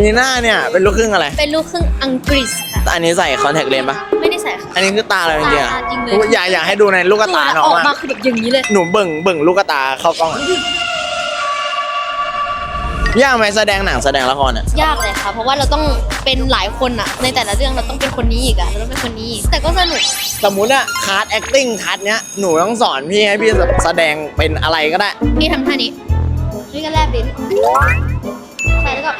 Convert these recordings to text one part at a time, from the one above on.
นีน่าเนี่ยเป็นลูกครึ่งอะไร เป็นลูกครึ่งอังกฤษค่ะแต่อันนี้ใส่คอนแทคเลนส์ปะไม่ได้ใส่ค่ะ อันนี้คือตาอะไรจริงๆอะตาจริงเลย อยากอยากให้ดูในลูกตาน้องออกมาอะคือแบบอย่างนี้เลย หนูเบิ่งเบิ่งลูกตาเข้ากล้องอะยากไหมแสดงหนังแสดงละครอะยากเลยค่ะ เพราะว่าเราต้องเป็นหลายคนอะในแต่ละเรื่องเราต้องเป็นคนนี้อีกอะเราต้องเป็นคนนี้อีกแต่ก็สนุกสมมุติอะคาร์ด acting คาร์ดเนี้ยหนูต้องสอนพี่ให้พี่แสดงเป็นอะไรก็ได้นี่ทำท่านี้นี่ก็แลบลิ้นใช่แล้วก็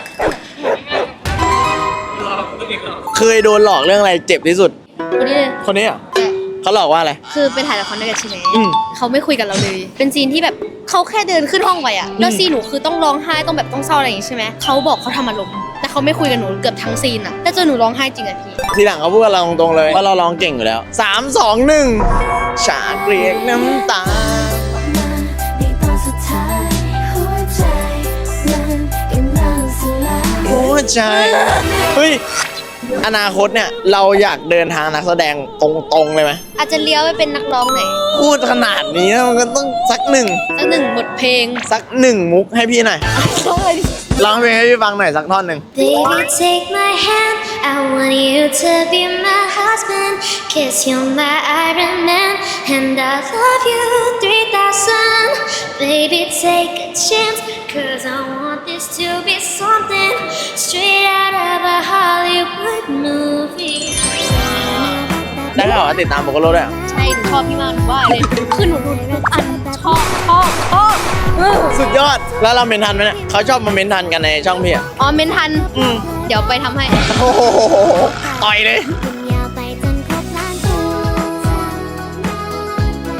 เคยโดนหลอกเรื่องอะไรเจ็บที่สุด คนนี้เลยคนนี้เหรอแต่เขาหลอกว่าอะไร คือไปถ่ายละครด้วยกันใช่ไหมอืมเขาไม่คุยกับเราเลย เป็นซีนที่แบบเขาแค่เดินขึ้นห้องไปอะแล้วซีนหนูคือต้องร้องไห้ต้องแบบต้องเศร้าอะไรอย่างงี้ใช่ไหมเขาบอกเขาทำอารมณ์แต่เขาไม่คุยกับหนูเกือบทั้งซีนอะแล้วจนหนูร้องไห้จริงอะพี่ ทีหลังเขาพูดกับเราตรงๆเลยว่าเราร้องเก่งอยู่แล้วสามสองหนึ่งฉากเรียกน้ำตา ในตอนสุดท้ายหัวใจมันกำลังสลาย หัวใจ เฮ้ย อนาคตเนี่ยเราอยากเดินทางนักแสดงตรงๆเลยไหมอาจจะเลี้ยวไปเป็นนักร้องหน่อยพูดขนาดนี้มันก็ต้องสักหนึ่งสักหนึ่งบทเพลงสักหนึ่งมุกให้พี่หน่อยเขาเลยร้องเพลงให้พี่ฟังหน่อยสักท่อนหนึ่ง Baby take my hand I want you to be my husband Kiss you're my Iron Man And I love you 3000 Baby take a chance Cause I want this to be something ได้ข่าวว่าติดตามโบโกโลด้วยเหรอใช่หนูชอบพี่มากหนูว่าเลยคือหนูดูทุกอันชอบชอบชอบเออสุดยอดแล้วเราเมนทันไหมเนี่ยเขาชอบมาเมนทันกันในช่องพี่อะอ๋อเมนทัน อืมเดี๋ยวไปทำให้ โอ้โหต่อยเลย